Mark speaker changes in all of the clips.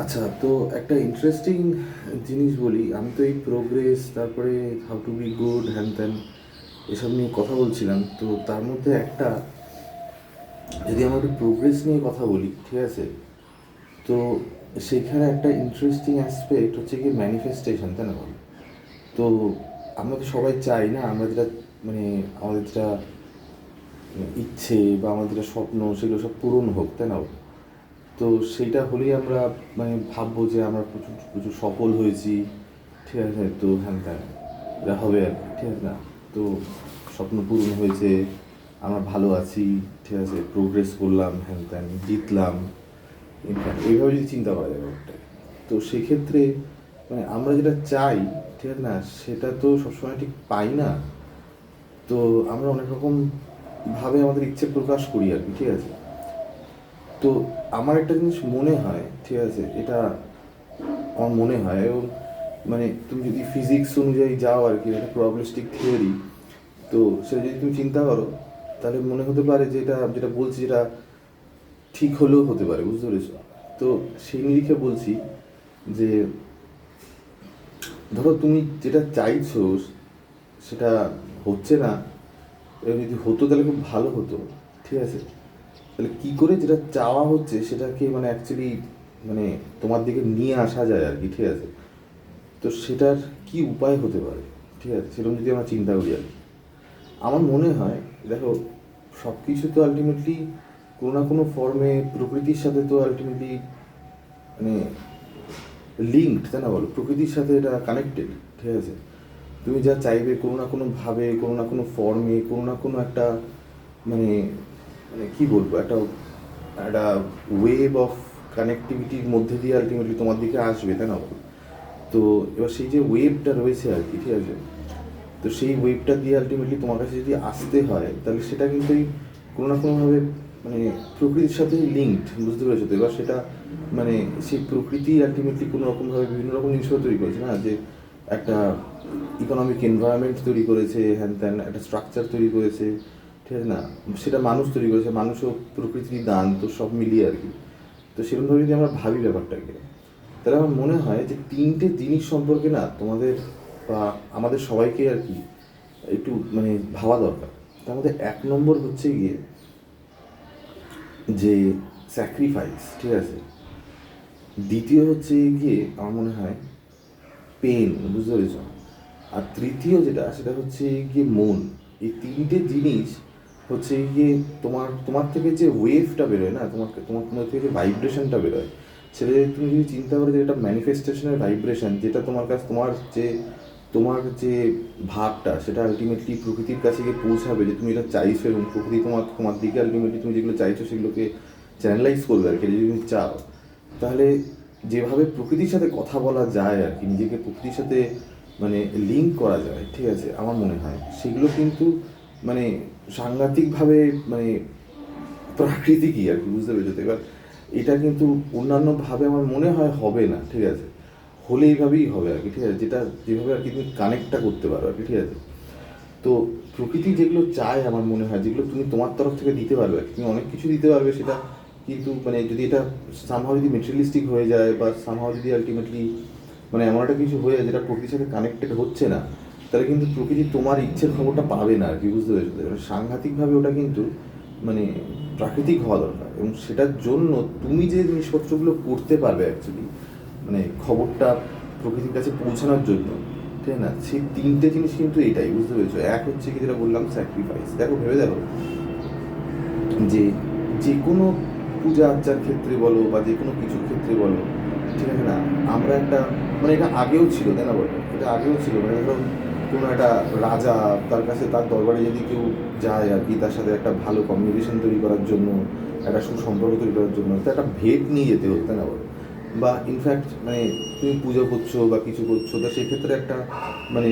Speaker 1: আচ্ছা তো একটা ইন্টারেস্টিং জিনিস বলি। আমি তো এই প্রোগ্রেস তারপরে হাউ টু বি গুড হ্যান ত্যান এসব নিয়ে কথা বলছিলাম। তো তার মধ্যে একটা, যদি আমরা একটু প্রোগ্রেস নিয়ে কথা বলি, ঠিক আছে? তো সেখানে একটা ইন্টারেস্টিং অ্যাসপেক্ট হচ্ছে কি ম্যানিফেস্টেশন তাই না বল? তো আমরা তো সবাই চাই না, আমরা যেটা মানে আমাদের যেটা ইচ্ছে বা আমাদের যেটা স্বপ্ন, সেগুলো সব পূরণ হোক, তাই না? তো সেটা হলেই আমরা মানে ভাববো যে আমরা প্রচুর প্রচুর সফল হয়েছি। ঠিক আছে তো হ্যান ত্যান এটা হবে আর কি, ঠিক আছে না? তো স্বপ্ন পূরণ হয়েছে আমরা ভালো আছি ঠিক আছে প্রোগ্রেস করলাম হ্যান ত্যান জিতলাম। ইনফ্যাক্ট এইভাবে যদি চিন্তা করা যায় ব্যাপারটা। তো সেক্ষেত্রে মানে আমরা যেটা চাই ঠিক আছে না সেটা তো সবসময় ঠিক পাই না। তো আমরা অনেক রকম ভাবে আমাদের ইচ্ছে প্রকাশ করি আর কি ঠিক আছে? তো আমার একটা জিনিস মনে হয়, ঠিক আছে? এটা আমার মনে হয় এবং মানে তুমি যদি ফিজিক্স অনুযায়ী যাও আর কি এটা প্রবলিস্টিক থিওরি তো সেটা যদি তুমি চিন্তা করো, তাহলে মনে হতে পারে যে এটা, যেটা বলছি যেটা ঠিক হলেও হতে পারে, বুঝতে পেরেছ? তো সেই নিরিখে বলছি যে, ধরো তুমি যেটা চাইছো, সেটা হচ্ছে না যদি হতো তাহলে খুব ভালো হতো, ঠিক আছে? তাহলে কি করে যেটা চাওয়া হচ্ছে সেটাকে মানে অ্যাকচুয়ালি মানে তোমার দিকে নিয়ে আসা যায় আর কি, ঠিক আছে? তো সেটার কি উপায় হতে পারে, ঠিক আছে? সেরকম যদি আমরা চিন্তা করি আর কি। আমার মনে হয়, দেখো সব কিছু তো আলটিমেটলি কোনো না কোনো ফর্মে প্রকৃতির সাথে তো আলটিমেটলি মানে লিঙ্কড তাই না বলো? প্রকৃতির সাথে এটা কানেক্টেড ঠিক আছে? তুমি যা চাইবে কোনো না কোনোভাবে কোনো না কোনো ফর্মে কোনো না কোনো একটা মানে মানে কি বলব, একটা একটা ওয়েভ অফ কানেক্টিভিটির মধ্যে দিয়ে আলটিমেটলি তোমার দিকে আসবে, তাই না? তো এবার সেই যে ওয়েভটা রয়েছে আর কি, ঠিক আছে? তো সেই ওয়েভটা দিয়ে আলটিমেটলি তোমার কাছে যদি আসতে হয়, তাহলে সেটা কিন্তু কোনো না কোনোভাবে মানে প্রকৃতির সাথে লিঙ্কড বুঝতে পেরেছ তো? এবার সেটা মানে সেই প্রকৃতি আলটিমেটলি কোনো রকমভাবে বিভিন্ন রকম জিনিসও তৈরি করেছে, না? যে একটা ইকোনমিক এনভায়রনমেন্ট তৈরি করেছে হ্যান ত্যান একটা স্ট্রাকচার তৈরি করেছে ঠিক আছে না? সেটা মানুষ তৈরি করেছে, মানুষও প্রকৃতির দান, তো সব মিলিয়ে আর কি। তো সেরকমভাবে যদি আমরা ভাবি ব্যাপারটাকে, তাহলে আমার মনে হয় যে তিনটে জিনিস সম্পর্কে না তোমাদের বা আমাদের সবাইকে আর কি একটু মানে ভাবা দরকার। তার মধ্যে এক নম্বর হচ্ছে গিয়ে যে স্যাক্রিফাইস ঠিক আছে? দ্বিতীয় হচ্ছে গিয়ে আমার মনে হয় পেন বুঝতে পেরেছ? আর তৃতীয় যেটা, সেটা হচ্ছে গিয়ে মন। এই তিনটে জিনিস হচ্ছে গিয়ে তোমার তোমার থেকে যে ওয়েভটা বেরোয় না, তোমার তোমার তোমার থেকে যে ভাইব্রেশনটা বেরোয়, সেটা যদি তুমি যদি চিন্তা করো যে এটা ম্যানিফেস্টেশনের ভাইব্রেশন যেটা তোমার কাছে, তোমার যে তোমার যে ভাবটা, সেটা আলটিমেটলি প্রকৃতির কাছে গিয়ে পৌঁছাবে, যে তুমি এটা চাইছো এবং প্রকৃতি তোমার তোমার দিকে আলটিমেটলি তুমি যেগুলো চাইছো, সেগুলোকে চ্যানেলাইজ করবে আর কি যদি তুমি চাও, তাহলে যেভাবে প্রকৃতির সাথে কথা বলা যায় আর কি, নিজেকে প্রকৃতির সাথে মানে লিঙ্ক করা যায়, ঠিক আছে, আমার মনে হয়, সেগুলো কিন্তু মানে সাংঘাতিকভাবে মানে প্রাকৃতিকই আর কি, বুঝতে পেরেছ? এবার এটা কিন্তু অন্যান্যভাবে আমার মনে হয় হবে না, ঠিক আছে? হলে এইভাবেই হবে আর কি, ঠিক আছে? যেটা যেভাবে আর কি তুমি কানেক্টটা করতে পারো আর কি, ঠিক আছে? তো প্রকৃতি যেগুলো চায় আমার মনে হয়, যেগুলো তুমি তোমার তরফ থেকে দিতে পারবে আর তুমি অনেক কিছু দিতে পারবে সেটা কিন্তু মানে যদি এটা সামহাও যদি মেটেরিয়ালিস্টিক হয়ে যায় বা সামহাও যদি আলটিমেটলি মানে এমন একটা কিছু হয়ে যায় যেটা প্রকৃতির সাথে কানেক্টেড হচ্ছে না তাহলে কিন্তু প্রকৃতি তোমার ইচ্ছের খবরটা পাবে না আর কি, বুঝতে পেরেছ? সাংঘাতিকভাবে ওটা কিন্তু মানে প্রাকৃতিক হওয়া দরকার। এবং সেটার জন্য তুমি যে জিনিসপত্রগুলো করতে পারবে অ্যাকচুয়ালি মানে খবরটা প্রকৃতির কাছে পৌঁছানোর জন্য ঠিক না? সেই তিনটে জিনিস কিন্তু এটাই, বুঝতে পেরেছ? এক হচ্ছে কি যেটা বললাম স্যাক্রিফাইস দেখো, ভেবে দেখো যে যে কোনো পূজা আর্চার ক্ষেত্রে বলো বা যে কোনো কিছুর ক্ষেত্রে বলো, ঠিক আছে না? আমরা একটা মানে এটা আগেও ছিল, তাই না বলো? এটা আগেও ছিল মানে ধরো কোনো একটা রাজা তার কাছে, তার দরবারে যদি কেউ যায় আর কি, তার সাথে একটা ভালো কমিউনিকেশন তৈরি করার জন্য, একটা সুসম্পর্ক তৈরি করার জন্য, তো একটা ভেদ নিয়ে যেতে হতো না বলো? বা ইনফ্যাক্ট মানে তুমি পুজো করছ বা কিছু করছ, তো সেক্ষেত্রে একটা মানে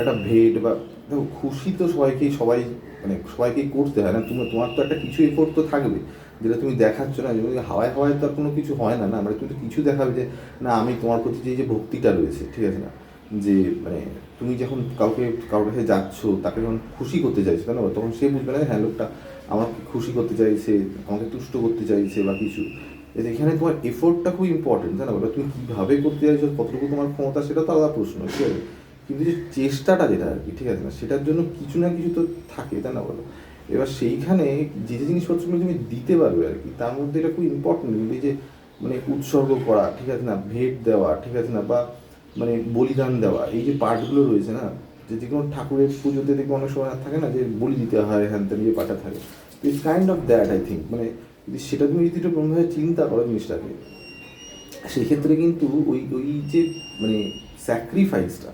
Speaker 1: একটা ভেট বা, দেখো, খুশি তো সবাইকেই, সবাই মানে সবাইকেই করতে হয় না। তুমি, তোমার তো একটা কিছু এফোর্ট তো থাকবে, যেটা তুমি দেখাচ্ছ না, যেমন হাওয়ায় হাওয়ায় তো আর কোনো কিছু হয় না না? মানে তুমি তো কিছু দেখাবে যে, না, আমি তোমার প্রতি যে ভক্তিটা রয়েছে, ঠিক আছে না? যে মানে তুমি যখন কাউকে, কারোর কাছে যাচ্ছ, তাকে যখন খুশি করতে চাইছো, তাই না? তখন সে বুঝবে না হ্যাঁ লোকটা আমাকে খুশি করতে চাইছে, আমাকে তুষ্ট করতে চাইছে বা কিছু। এখানে তোমার এফোর্টটা খুব ইম্পর্টেন্ট তাই না? বলো, তুমি কীভাবে করতে চাইছো, কতটুকু তোমার ক্ষমতা, সেটা তো আলাদা প্রশ্ন, ঠিক আছে? কিন্তু যে, চেষ্টাটা যেটা আর কি, ঠিক আছে না? সেটার জন্য কিছু না কিছু তো থাকে, তাই না বলো? এবার সেইখানে যে যে জিনিসপত্রগুলো তুমি দিতে পারবে আর কি, তার মধ্যে এটা খুব ইম্পর্টেন্ট কিন্তু যে মানে উৎসর্গ করা, ঠিক আছে না? ভেট দেওয়া, ঠিক আছে না? বা মানে বলিদান দেওয়া, এই যে পার্টগুলো রয়েছে না, যে যে কোনো ঠাকুরের পুজোতে দেখবে অনেক সময় আর থাকে না যে বলি দিতে হয়, হ্যান ত্যান যে পাঠা থাকে। It's kind of that I think মানে যদি সেটা তুমি যদি একটু কোনোভাবে চিন্তা করো জিনিসটাকে, সেক্ষেত্রে কিন্তু ওই ওই যে মানে স্যাক্রিফাইসটা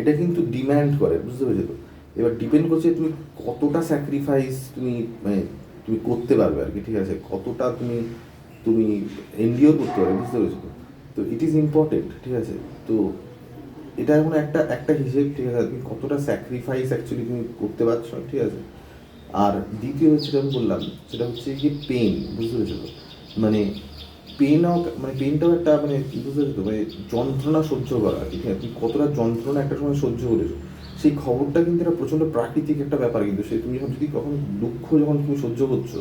Speaker 1: এটা কিন্তু ডিম্যান্ড করে, বুঝতে পেরেছ তো? এবার ডিপেন্ড করছে তুমি কতটা স্যাক্রিফাইস তুমি মানে তুমি করতে পারবে আর কি, ঠিক আছে? কতটা তুমি তুমি এনডিওর করতে পারবে, বুঝতে পেরেছ তো? তো ইট ইজ ইম্পর্টেন্ট ঠিক আছে? তো এটা এখন একটা একটা হিসেব, ঠিক আছে? তুমি কতটা স্যাক্রিফাইস অ্যাকচুয়ালি তুমি করতে পারছ, ঠিক আছে? আর দ্বিতীয় যেটা আমি বললাম, সেটা হচ্ছে কি পেন বুঝতে পেরেছ? মানে পেনও মানে পেনটাও একটা মানে বুঝতে পেরেছ? মানে যন্ত্রণা সহ্য করা, ঠিক আছে? তুমি কতটা যন্ত্রণা একটা সময় সহ্য করেছ? সেই খবরটা কিন্তু একটা প্রচণ্ড প্রাকৃতিক একটা ব্যাপার কিন্তু সে তুমি যখন যদি কখন দুঃখ যখন তুমি সহ্য করছ,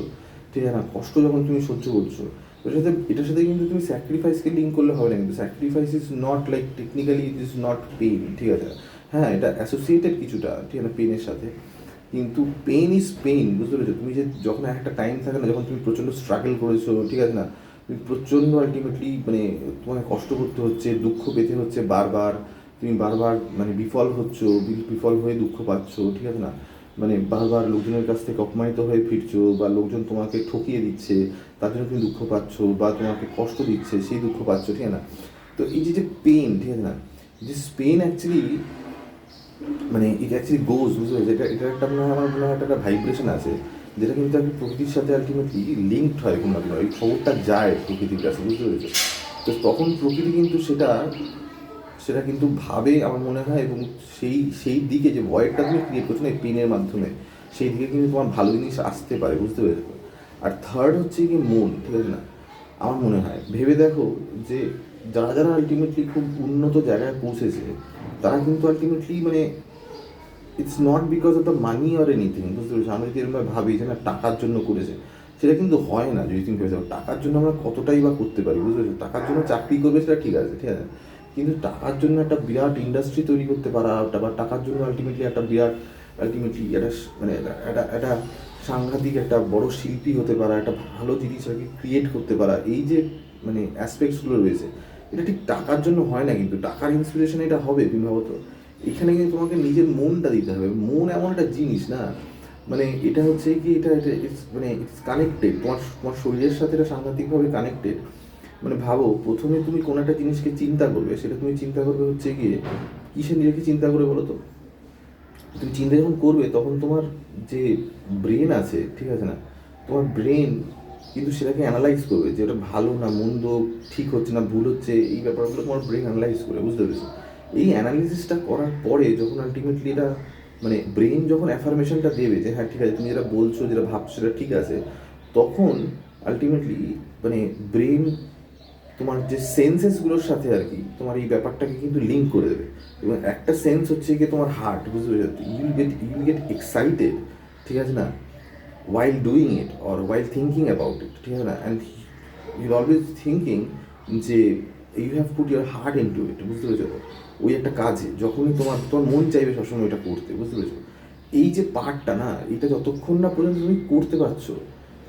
Speaker 1: ঠিক আছে না? কষ্ট যখন তুমি সহ্য করছ এটার সাথে এটার সাথে কিন্তু তুমি স্যাক্রিফাইসকে লিঙ্ক করলে হবে না কিন্তু sacrifice is not like technically it is not pain ঠিক আছে? হ্যাঁ এটা অ্যাসোসিয়েটেড কিছুটা, ঠিক আছে পেনের সাথে। কিন্তু পেন ইজ পেন বুঝতে পেরেছ? তুমি যে যখন একটা টাইম থাকে না, যখন তুমি প্রচণ্ড স্ট্রাগল করেছ, ঠিক আছে না? তুমি প্রচণ্ড আলটিমেটলি মানে তোমাকে কষ্ট করতে হচ্ছে, দুঃখ পেতে হচ্ছে বারবার। তুমি বারবার মানে বিফল হচ্ছ, বিফল হয়ে দুঃখ পাচ্ছ, ঠিক আছে না? মানে বারবার লোকজনের কাছ থেকে অপমানিত হয়ে ফিরছো বা লোকজন তোমাকে ঠকিয়ে দিচ্ছে তার জন্য তুমি দুঃখ পাচ্ছ বা তোমাকে কষ্ট দিচ্ছে, সেই দুঃখ পাচ্ছ, ঠিক না? তো এই যে যে পেন ঠিক আছে না? যে পেন অ্যাকচুয়ালি মানে ইট অ্যাকচুয়ালি গোজ বুঝতে পেরেছ এটা এটা একটা মনে হয়, আমার মনে হয়, একটা ভাইব্রেশন আছে, যেটা কিন্তু কি প্রকৃতির সাথে আলটিমেটলি লিঙ্কড হয় কোনো না কোনো এই খবরটা যায় প্রকৃতির কাছে, বুঝতে পেরেছ? তো তখন প্রকৃতি কিন্তু সেটা সেটা কিন্তু ভাবে আমার মনে হয় এবং সেই সেই দিকে যে ভয়েরটা তুমি ক্রিয়েট করছ না এই পেনের মাধ্যমে, সেই দিকে কিন্তু তোমার ভালো জিনিস আসতে পারে, বুঝতে পেরেছ? আর থার্ড হচ্ছে কি মন, ঠিক আছে না? আমার মনে হয়, ভেবে দেখো যে যারা যারা আলটিমেটলি খুব উন্নত জায়গায় পৌঁছেছে, তারা কিন্তু আলটিমেটলি মানে it's not because of the money or anything বুঝতে পেরেছ? আমরা যদি এরকম ভাবি যে না, টাকার জন্য করেছে, সেটা কিন্তু হয় না, যদি তুমি ভেবে দেখো, টাকার জন্য আমরা কতটাই বা করতে পারি, বুঝতে পেরেছ? টাকার জন্য চাকরি করবে সেটা ঠিক আছে ঠিক আছে? কিন্তু টাকার জন্য একটা বিরাট ইন্ডাস্ট্রি তৈরি করতে পারা বা টাকার জন্য আলটিমেটলি একটা বিরাট আলটিমেটলি একটা মানে একটা- একটা সাংঘাতিক একটা বড় শিল্পী হতে পারা, একটা ভালো জিনিস ক্রিয়েট করতে পারা, এই যে মানে অ্যাসপেক্টসগুলো রয়েছে, এটা ঠিক টাকার জন্য হয় না কিন্তু টাকার ইন্সপিরেশন এটা হবে তুমি ভাবো তো এখানে কিন্তু তোমাকে নিজের মনটা দিতে হবে, মন এমন একটা জিনিস না মানে এটা হচ্ছে কি, এটা মানে ইটস কানেক্টেড তোমার তোমার শরীরের সাথে এটা সাংঘাতিকভাবে কানেক্টেড মানে ভাবো, প্রথমে তুমি কোনো একটা জিনিসকে চিন্তা করবে, সেটা তুমি চিন্তা করবে হচ্ছে গিয়ে কিসে নিজেকে চিন্তা করে বলো তো? তুমি চিন্তা যখন করবে, তখন তোমার যে ব্রেন আছে, ঠিক আছে না? তোমার ব্রেন কিন্তু সেটাকে অ্যানালাইজ করবে যে ওটা ভালো না মন্দ, ঠিক হচ্ছে না, ভুল হচ্ছে, এই ব্যাপারগুলো তোমার ব্রেন অ্যানালাইজ করে, বুঝতে পেরেছ? এই অ্যানালিসিসটা করার পরে যখন আলটিমেটলি এটা মানে ব্রেন যখন অ্যাফার্মেশনটা দেবে যে হ্যাঁ ঠিক আছে, তুমি যেটা বলছো, যেটা ভাবছ, সেটা ঠিক আছে, তখন আলটিমেটলি মানে ব্রেন তোমার যে সেন্সেসগুলোর সাথে আর কি, তোমার এই ব্যাপারটাকে কিন্তু লিঙ্ক করে দেবে। এবং একটা সেন্স হচ্ছে কি তোমার হার্ট বুঝতে পেরেছ? You'll get you'll get excited ঠিক আছে না? While doing it or while thinking about it, ঠিক আছে না? অ্যান্ড ইউ অলওয়েজ থিঙ্কিং যে you have put your heart into it বুঝতে পেরেছ? ওই একটা কাজে, যখনই তোমার তোমার মন চাইবে সবসময় ওটা করতে, বুঝতে পেরেছ? এই যে পার্টটা না, এটা যতক্ষণ না পর্যন্ত তুমি করতে পারছ,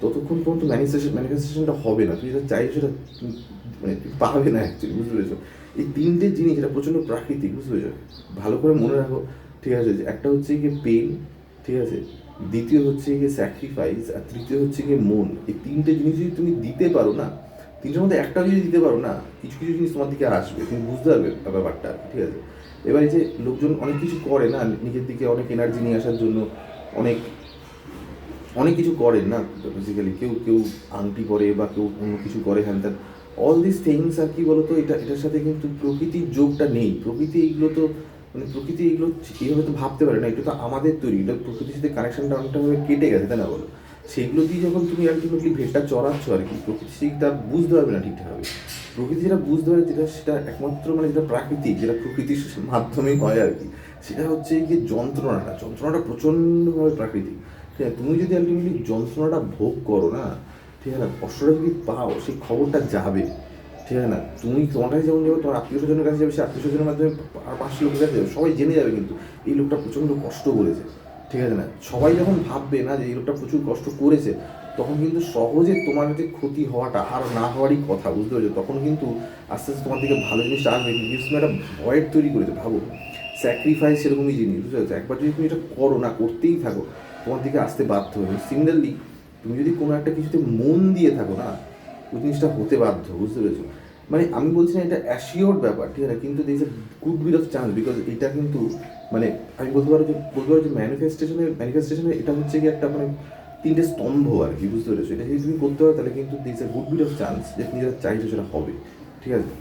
Speaker 1: ততক্ষণ পর্যন্ত ম্যানিফেস্টেশন ম্যানিফেস্টেশনটা হবে না। তুমি যেটা চাইছো সেটা মানে পাবে না অ্যাকচুয়ালি বুঝতে পেরেছ? এই তিনটে জিনিস, এটা প্রচণ্ড প্রাকৃতিক, বুঝতে পেরেছ? ভালো করে মনে রাখো, ঠিক আছে? যে একটা হচ্ছে গিয়ে পেন ঠিক আছে? দ্বিতীয় হচ্ছে গিয়ে স্যাক্রিফাইস আর তৃতীয় হচ্ছে গিয়ে মন। এই তিনটে জিনিস যদি তুমি দিতে পারো না, তিনটের মধ্যে একটা যদি দিতে পারো না, কিছু কিছু জিনিস তোমার দিকে আসবে, তুমি বুঝতে পারবে ব্যাপারটা, ঠিক আছে? এবার এই যে লোকজন অনেক কিছু করে না, নিজের দিকে অনেক এনার্জি নিয়ে আসার জন্য, অনেক অনেক কিছু করেন না বেসিক্যালি কেউ কেউ আংটি করে বা কেউ অন্য কিছু করে, হ্যান অল দিস থিংস আর কি বলতো, এটা, এটার সাথে কিন্তু প্রকৃতির যোগটা নেই। প্রকৃতি এইগুলো তো মানে প্রকৃতি এগুলো এইভাবে তো ভাবতে পারে না এটা তো আমাদের তৈরি। এটা প্রকৃতির সাথে কানেকশনটা অনেকটাভাবে কেটে গেছে, তাই না বলো? সেগুলো দিয়ে যখন তুমি আলটিমেটলি ভেটটা চড়াচ্ছ আর কি, প্রকৃতি সেটা বুঝতে পারবে না ঠিকঠাকভাবে প্রকৃতি যেটা বুঝতে পারে, যেটা, সেটা একমাত্র মানে যেটা প্রাকৃতিক, যেটা প্রকৃতির মাধ্যমেই হয় আর কি, সেটা হচ্ছে গিয়ে যন্ত্রণাটা। যন্ত্রণাটা প্রচণ্ডভাবে প্রাকৃতিক। ঠিক আছে? তুমি যদি আলটিমেটলি যন্ত্রণাটা ভোগ করো না ঠিক আছে না? কষ্টটা যদি পাও? সেই খবরটা যাবে। ঠিক আছে না? তুমি তোমার কাছে যেমন যাবে তোমার আত্মীয় স্বজনের কাছে যাবে, সেই আত্মীয় স্বজনের মাধ্যমে আর পাঁচশো লোকের কাছে যাবে। সবাই জেনে যাবে কিন্তু এই লোকটা প্রচণ্ড কষ্ট করেছে। ঠিক আছে না? সবাই যখন ভাববে না যে এই লোকটা প্রচুর কষ্ট করেছে, তখন কিন্তু সহজে তোমার যে ক্ষতি হওয়াটা আর না হওয়ারই কথা, বুঝতে পেরেছ? তখন কিন্তু আস্তে আস্তে তোমার দিকে ভালো জিনিসটা আসবে। কিন্তু একটা ভয়ের তৈরি করেছে, ভাবো। স্যাক্রিফাইস সেরকমই জিনিস, বুঝতে পেরেছ? একবার যদি তুমি এটা করো, না করতেই থাকো, তোমার দিকে আসতে বাধ্য হবে। সিমিলারলি তুমি যদি কোনো একটা কিছুতে মন দিয়ে থাকো না, ওই জিনিসটা হতে বাধ্য, বুঝতে পেরেছ? মানে আমি বলছি না এটা অ্যাসিওর ব্যাপার, ঠিক আছে? কিন্তু this a good bit of chance because এটা কিন্তু মানে আমি বলতে পারো যে, বলতে পারো যে ম্যানিফেস্টেশনের ম্যানিফেস্টেশনের এটা হচ্ছে কি একটা মানে তিনটে স্তম্ভ আর কি, বুঝতে পেরেছ? এটা যদি তুমি করতে পারো, তাহলে কিন্তু this a good bit of chance যে তুমি যেটা চাইছো সেটা হবে, ঠিক আছে?